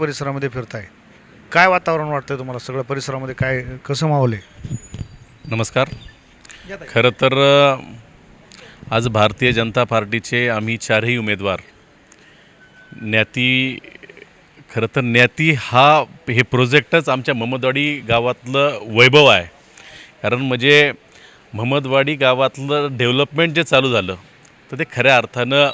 परिसरामध्ये फिरताय. काय वातावरण वाटतंय तुम्हाला सगळं परिसरामध्ये? काय कसं माहोल आहे? नमस्कार. खरं तर आज भारतीय जनता पार्टीचे आम्ही चारही उमेदवार. न्याती खरं तर न्याती हा हे प्रोजेक्टच आमच्या महमदवाडी गावातलं वैभव आहे. कारण म्हणजे महमदवाडी गावातलं डेव्हलपमेंट जे चालू झालं तर ते खऱ्या अर्थानं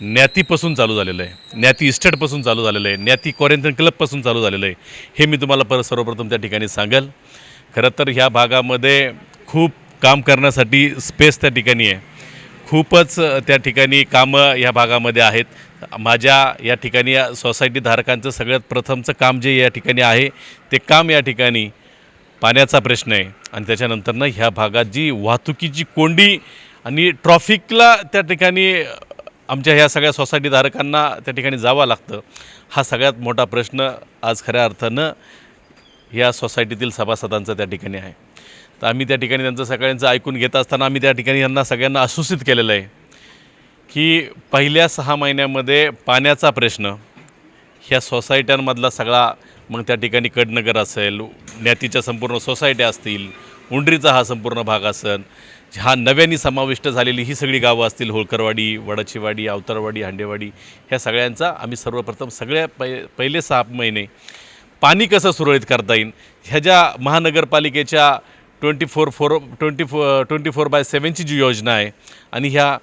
न्यातीपासून चालू झालेलं आहे. न्याती इस्टेटपासून चालू झालेलं आहे. न्याती क्वारंटाईन क्लबपासून चालू झालेलं आहे. हे मी तुम्हाला परत सर्वप्रथम त्या ठिकाणी सांगेल. खरं तर ह्या भागामध्ये खूप काम करण्यासाठी स्पेस त्या ठिकाणी आहे. खूपच त्या ठिकाणी कामं या भागामध्ये आहेत. माझ्या या ठिकाणी सोसायटीधारकांचं सोसायटी धारकांचं सगळ्यात प्रथमचं काम जे या ठिकाणी आहे ते काम या ठिकाणी पाण्याचा प्रश्न आहे. आणि त्याच्यानंतरनं ह्या भागात जी वाहतुकीची कोंडी आणि ट्रॉफिकला त्या ठिकाणी आमच्या ह्या सगळ्या सोसायटी धारकांना त्या ठिकाणी जावं लागतं. हा सगळ्यात मोठा प्रश्न आज खऱ्या अर्थानं या सोसायटीतील सभासदांचा त्या ठिकाणी आहे. तर आम्ही त्या ठिकाणी त्यांचं सगळ्यांचं ऐकून घेत असताना आम्ही त्या ठिकाणी यांना सगळ्यांना आसूसित केलेलं आहे की पहिल्या सहा महिन्यामध्ये पाण्याचा प्रश्न ह्या सोसायट्यांमधला सगळा मग त्या ठिकाणी कडनगर असेल न्यातीच्या संपूर्ण सोसायट्या असतील उंडरीचा हा संपूर्ण भाग असेल हा नव्याने समाविष्ट झालेली ही सगळी गावं असतील होळकरवाडी वडाचीवाडी अवतारवाडी हांडेवाडी ह्या सगळ्यांचा आम्ही सर्वप्रथम सगळ्या पै पहिले सहा महिने पाणी कसं सुरळीत करता येईल? ह्या ज्या महानगरपालिकेच्या twenty four four twenty four twenty four by सेवनची जी योजना आहे आणि ह्या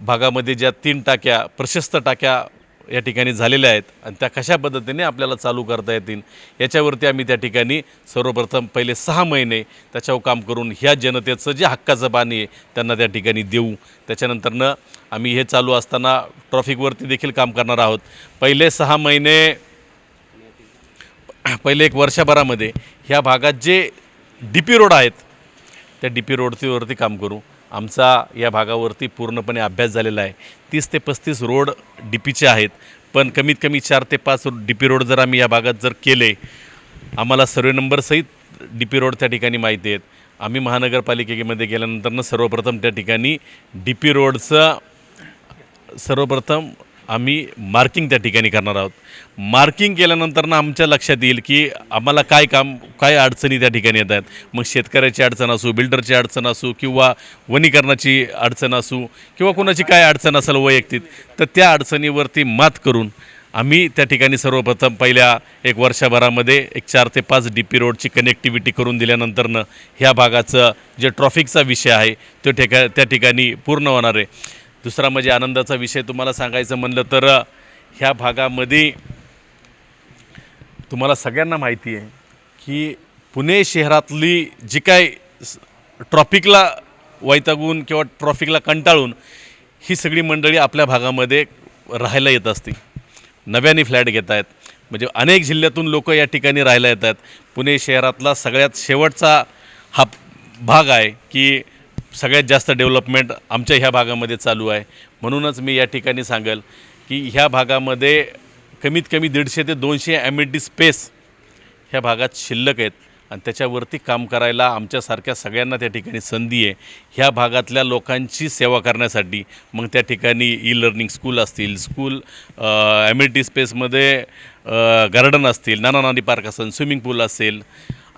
भागामध्ये ज्या तीन टाक्या प्रशस्त टाक्या या ठिकाणी झालेल्या आहेत आणि त्या कशा पद्धतीने आपल्याला चालू करता येतील याच्यावरती आम्ही त्या ठिकाणी सर्वप्रथम पहिले सहा महिने त्याच्यावर काम करून ह्या जनतेचं जे हक्काचं पाणी आहे त्यांना त्या ठिकाणी देऊ. त्याच्यानंतरनं आम्ही हे चालू असताना ट्रॉफिकवरती देखील काम करणार आहोत. पहिले सहा महिने पहिले एक वर्षभरामध्ये ह्या भागात जे डी पी रोड आहेत त्या डी पी रोडतीवरती काम करू. आमचा या भागावरती पूर्णपणे अभ्यास झालेला आहे. तीस ते पस्तीस रोड डी पीचे आहेत. पण कमीत कमी चार ते पाच डी पी रोड जर आम्ही या भागात जर केले आम्हाला सर्वे नंबरसहित डी पी रोड त्या ठिकाणी माहिती आहेत. आम्ही महानगरपालिकेमध्ये गेल्यानंतरनं सर्वप्रथम त्या ठिकाणी डी पी रोडचं सर्वप्रथम आम्ही मार्किंग त्या ठिकाणी करणार आहोत. मार्किंग केल्यानंतर ना आमच्या लक्षात येईल की आम्हाला काय काम काय अडचणी त्या ठिकाणी येत आहेत. मग शेतकऱ्याची अडचण असू बिल्डरची अडचण असू किंवा वनीकरणाची अडचण असू किंवा कोणाची काय अडचण असेल वैयक्तिक तर त्या अडचणीवरती मात करून आम्ही त्या ठिकाणी सर्वप्रथम पहिल्या एक वर्षभरामध्ये एक चार ते पाच डी पी रोडची कनेक्टिव्हिटी करून दिल्यानंतरनं ह्या भागाचं जे ट्रॉफिकचा विषय आहे तो ठिका त्या ठिकाणी पूर्ण होणार आहे. दुसरा म्हणजे आनंदाचा विषय तुम्हाला सांगायचं म्हणलं तर ह्या भागामध्ये तुम्हाला सगळ्यांना माहिती आहे की पुणे शहरातली जी काय स- ट्रॉफिकला वैतागून किंवा ट्रॉफिकला कंटाळून ही सगळी मंडळी आपल्या भागामध्ये राहायला येत असते नव्याने फ्लॅट घेत आहेत. म्हणजे अनेक जिल्ह्यातून लोक या ठिकाणी राहायला येतात पुणे शहरातला सगळ्यात शेवटचा हा भाग आहे की सगळ्यात जास्त डेव्हलपमेंट आमच्या ह्या भागामध्ये चालू आहे. म्हणूनच मी या ठिकाणी सांगेल की ह्या भागामध्ये कमीत कमी दीडशे ते दोनशे ॲम्युनिटी स्पेस ह्या भागात शिल्लक आहेत. आणि त्याच्यावरती काम करायला आमच्यासारख्या सगळ्यांना त्या ठिकाणी संधी आहे. ह्या भागातल्या लोकांची सेवा करण्यासाठी मग त्या ठिकाणी ई लर्निंग स्कूल असतील स्कूल ॲम्युनिटी स्पेसमध्ये गार्डन असतील नाना नानी पार्क असेल स्विमिंग पूल असेल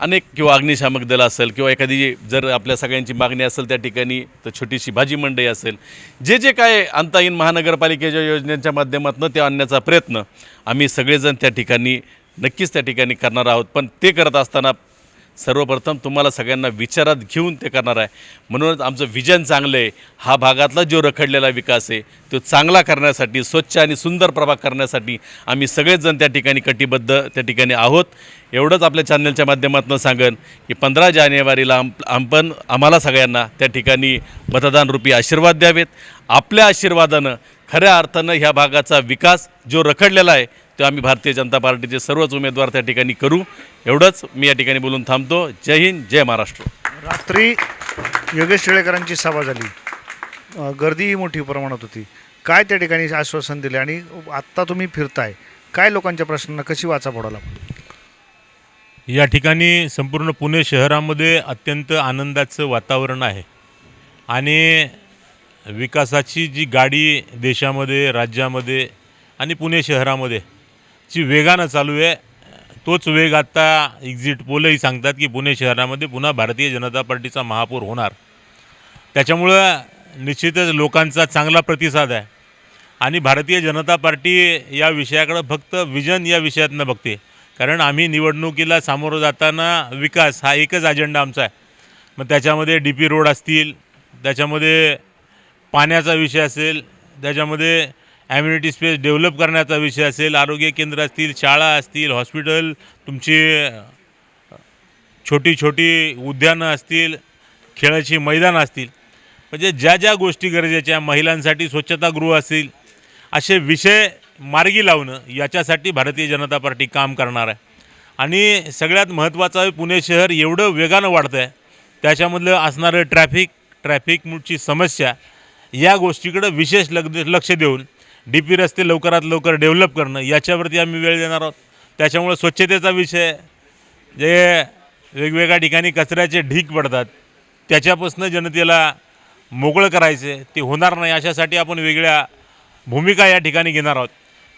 अनेक किंवा अग्निशामक दल असेल किंवा एखादी जर आपल्या सगळ्यांची मागणी असेल त्या ठिकाणी तर छोटीशी भाजी मंडई असेल. जे जे काय आणता येईल महानगरपालिकेच्या योजनेच्या माध्यमातून ते आणण्याचा प्रयत्न आम्ही सगळेजण त्या ठिकाणी नक्कीच त्या ठिकाणी करणार आहोत. पण ते करत असताना सर्वप्रथम तुम्हाला सगळ्यांना विचारात घेऊन ते करणार आहे. म्हणूनच आमचं विजन चांगलं आहे. हा भागातला जो रखडलेला विकास आहे तो चांगला करण्यासाठी स्वच्छ आणि सुंदर प्रभाग करण्यासाठी आम्ही सगळेजण त्या ठिकाणी कटिबद्ध त्या ठिकाणी आहोत. एवढंच आपल्या चॅनलच्या माध्यमातून सांगन की पंधरा जानेवारीला आम आपण आम्हाला सगळ्यांना त्या ठिकाणी मतदान रूपी आशीर्वाद द्यावेत. आपल्या आशीर्वादानं खऱ्या अर्थानं ह्या भागाचा विकास जो रखडलेला आहे तो आम्ही भारतीय जनता पार्टीचे सर्वच उमेदवार त्या ठिकाणी करू. एवढंच मी या ठिकाणी बोलून थांबतो. जय हिंद जय महाराष्ट्र. रात्री योगेश टिळेकरांची सभा झाली. गर्दीही मोठी प्रमाणात होती. काय त्या ठिकाणी आश्वासन दिले आणि आत्ता तुम्ही फिरताय? काय लोकांच्या प्रश्नांना कशी वाचा पडाला या ठिकाणी संपूर्ण पुणे शहरामध्ये अत्यंत आनंदाचं वातावरण आहे. आणि विकासाची जी गाडी देशामध्ये राज्यामध्ये आणि पुणे शहरामध्ये ची वेगानं चालू आहे तोच वेग आत्ता एक्झिट पोलही सांगतात की पुणे शहरामध्ये पुन्हा भारतीय जनता पार्टीचा महापौर होणार. त्याच्यामुळं निश्चितच लोकांचा चांगला प्रतिसाद आहे. आणि भारतीय जनता पार्टी या विषयाकडं फक्त विजन या विषयातनं बघते. कारण आम्ही निवडणुकीला सामोरं जाताना विकास हा एकच अजेंडा आमचा आहे. मग त्याच्यामध्ये डी पी रोड असतील त्याच्यामध्ये पाण्याचा विषय असेल त्याच्यामध्ये ॲम्युनिटी स्पेस डेव्हलप करण्याचा विषय असेल आरोग्य केंद्र असतील शाळा असतील हॉस्पिटल तुमची छोटी छोटी उद्यानं असतील खेळाची मैदानं असतील. म्हणजे ज्या ज्या गोष्टी गरजेच्या महिलांसाठी स्वच्छतागृह असतील असे विषय मार्गी लावणं याच्यासाठी भारतीय जनता पार्टी काम करणार आहे. आणि सगळ्यात महत्त्वाचं आहे पुणे शहर एवढं वेगानं वाढतं आहे त्याच्यामधलं असणारं ट्रॅफिक ट्रॅफिकची समस्या या गोष्टीकडं विशेष लग लक्ष देऊन डी पी रस्ते लवकरात लवकर डेव्हलप करणं याच्यावरती आम्ही वेळ देणार आहोत. त्याच्यामुळं स्वच्छतेचा विषय जे वेगवेगळ्या ठिकाणी कचऱ्याचे ढीक पडतात त्याच्यापासून जनतेला मोकळं करायचे ते होणार नाही अशासाठी आपण वेगळ्या भूमिका या ठिकाणी घेणार आहोत.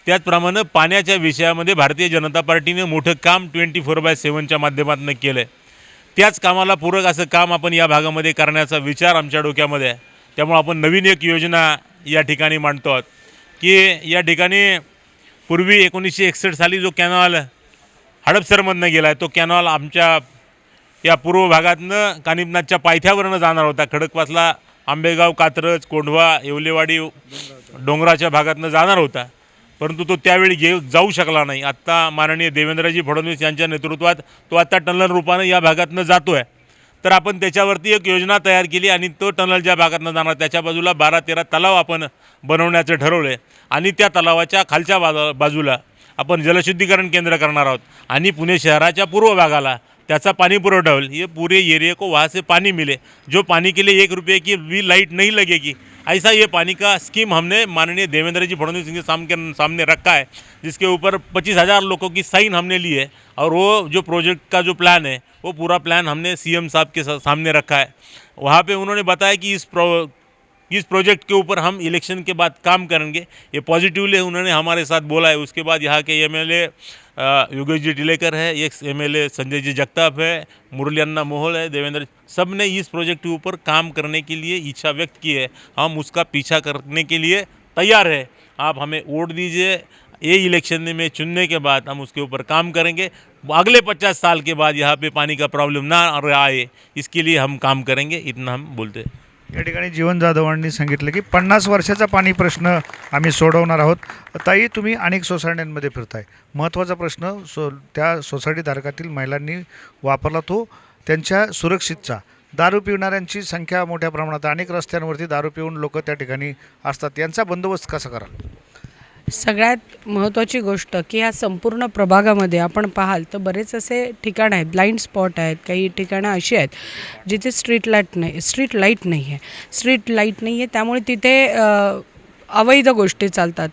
त्याचप्रमाणे पाण्याच्या विषयामध्ये भारतीय जनता पार्टीने मोठं काम ट्वेंटी फोर बाय सेवनच्या माध्यमातून केलं आहे त्याच कामाला पूरक असं काम आपण या भागामध्ये करण्याचा विचार आमच्या डोक्यामध्ये आहे. त्यामुळं आपण नवीन एक योजना या ठिकाणी मांडतो आहोत. की या ठिकाणी पूर्वी एकोणीसशे एकसष्ट साली जो कॅनॉल हडपसरमधनं गेला आहे तो कॅनॉल आमच्या या पूर्व भागातनं कानिपनाथच्या पायथ्यावरनं जाणार होता. खडकवासला आंबेगाव कात्रज कोंढवा येवलेवाडी डोंगराच्या भागातनं जाणार होता. परंतु तो त्यावेळी गे जाऊ शकला नाही. आत्ता माननीय देवेंद्रजी फडणवीस यांच्या नेतृत्वात तो आत्ता टनल रूपानं या भागातनं जातो आहे तर आपण त्याच्यावरती एक योजना तयार केली आणि तो टनल ज्या भागातनं जाणार त्याच्या बाजूला बारा तेरा तलाव आपण बनवण्याचं ठरवलं आहे. आणि त्या तलावाच्या खालच्या बाजा बाजूला आपण जलशुद्धीकरण केंद्र करणार आहोत. आणि पुणे शहराच्या पूर्व भागाला त्याचा पानी पुरवठा होईल. ये पूरे एरिया को वहाँ से पानी मिले. जो पानी के लिए एक रुपये की भी लाइट नहीं लगेगी ऐसा ये पानी का स्कीम हमने माननीय देवेंद्र जी फडणवीस के सामने सामने रखा है, जिसके ऊपर पच्चीस हज़ार लोगों की साइन हमने ली है और वो जो प्रोजेक्ट का जो प्लान है, वो पूरा प्लान हमने सीएम साहब के सामने रखा है। वहाँ पे उन्होंने बताया कि इस प्रो, इस प्रोजेक्ट के ऊपर हम इलेक्शन के बाद काम करेंगे। ये पॉजिटिवली उन्होंने हमारे साथ बोला है। उसके बाद यहाँ के M L A Yogesh ji Tilekar है एक्स एम संजय जी जगताप है, मुरली अन्ना मोहोल है, देवेंद्र सबने इस प्रोजेक्ट के ऊपर काम करने के लिए इच्छा व्यक्त की है। हम उसका पीछा करने के लिए तैयार है। आप हमें वोट दीजिए, ये इलेक्शन में चुनने के बाद हम उसके ऊपर काम करेंगे। अगले पचास साल के बाद यहाँ पे पानी का प्रॉब्लम ना आए इसके लिए हम काम करेंगे, इतना हम बोलते हैं। या ठिकाणी जीवन जाधवांनी सांगितलं की पन्नास वर्षाचा पाणी प्रश्न आम्ही सोडवणार आहोत. ताई तुम्ही अनेक सोसायट्यांमध्ये फिरताय. महत्त्वाचा प्रश्न सो त्या सोसायटी धारकातील महिलांनी वापरला तो त्यांच्या सुरक्षितचा. दारू पिणाऱ्यांची संख्या मोठ्या प्रमाणात अनेक रस्त्यांवरती दारू पिऊन लोक त्या ठिकाणी असतात. यांचा बंदोबस्त कसा कराल? सगळ्यात महत्त्वाची गोष्ट की ह्या संपूर्ण प्रभागामध्ये आपण पाहाल तर बरेच असे ठिकाण आहेत. ब्लाइंड स्पॉट आहेत. काही ठिकाणं अशी आहेत जिथे स्ट्रीट लाइट नाही स्ट्रीट लाइट नाही आहे. स्ट्रीट लाइट नाही आहे. त्यामुळे तिथे अवैध गोष्टी चालतात.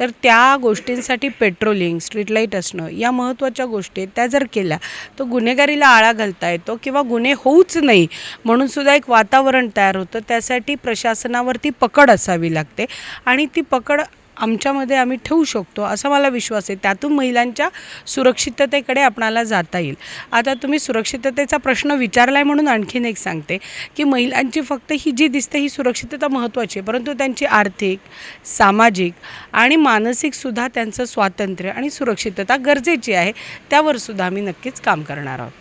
तर त्या गोष्टींसाठी पेट्रोलिंग स्ट्रीट लाइट असणं या महत्त्वाच्या गोष्टी आहेत. त्या जर केल्या तर गुन्हेगारीला आळा घालता येतो किंवा गुन्हे होऊच नाही म्हणून सुद्धा एक वातावरण तयार होतं. त्यासाठी प्रशासनावरती पकड असावी लागते आणि ती पकड आमच्यामध्ये आम्ही ठेवू शकतो असा मला विश्वास आहे. त्यातून महिलांच्या सुरक्षिततेकडे आपणाला जाता येईल. आता तुम्ही सुरक्षिततेचा प्रश्न विचारला आहे म्हणून आणखीन एक सांगते की महिलांची फक्त ही जी दिसते ही सुरक्षितता महत्त्वाची आहे. परंतु त्यांची आर्थिक सामाजिक आणि मानसिकसुद्धा त्यांचं स्वातंत्र्य आणि सुरक्षितता गरजेची आहे. त्यावर सुद्धा आम्ही नक्कीच काम करणार आहोत.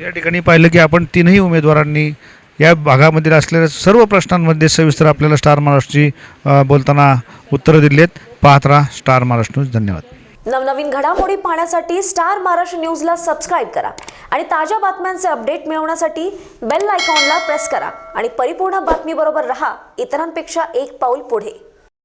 या ठिकाणी पाहिलं की आपण तीनही उमेदवारांनी या भागामधील असलेल्या सर्व प्रश्नांमध्ये सविस्तर आपल्याला स्टार महाराष्ट्रची बोलताना उत्तरं दिली आहेत. पाहत राहा स्टार महाराष्ट्र न्यूज. धन्यवाद. नवनवीन घडामोडी पाहण्यासाठी स्टार महाराष्ट्र न्यूजला सबस्क्राईब करा आणि ताज्या बातम्यांचे अपडेट मिळवण्यासाठी बेल आयकॉनला प्रेस करा आणि परिपूर्ण बातमीबरोबर रहा. इतरांपेक्षा एक पाऊल पुढे.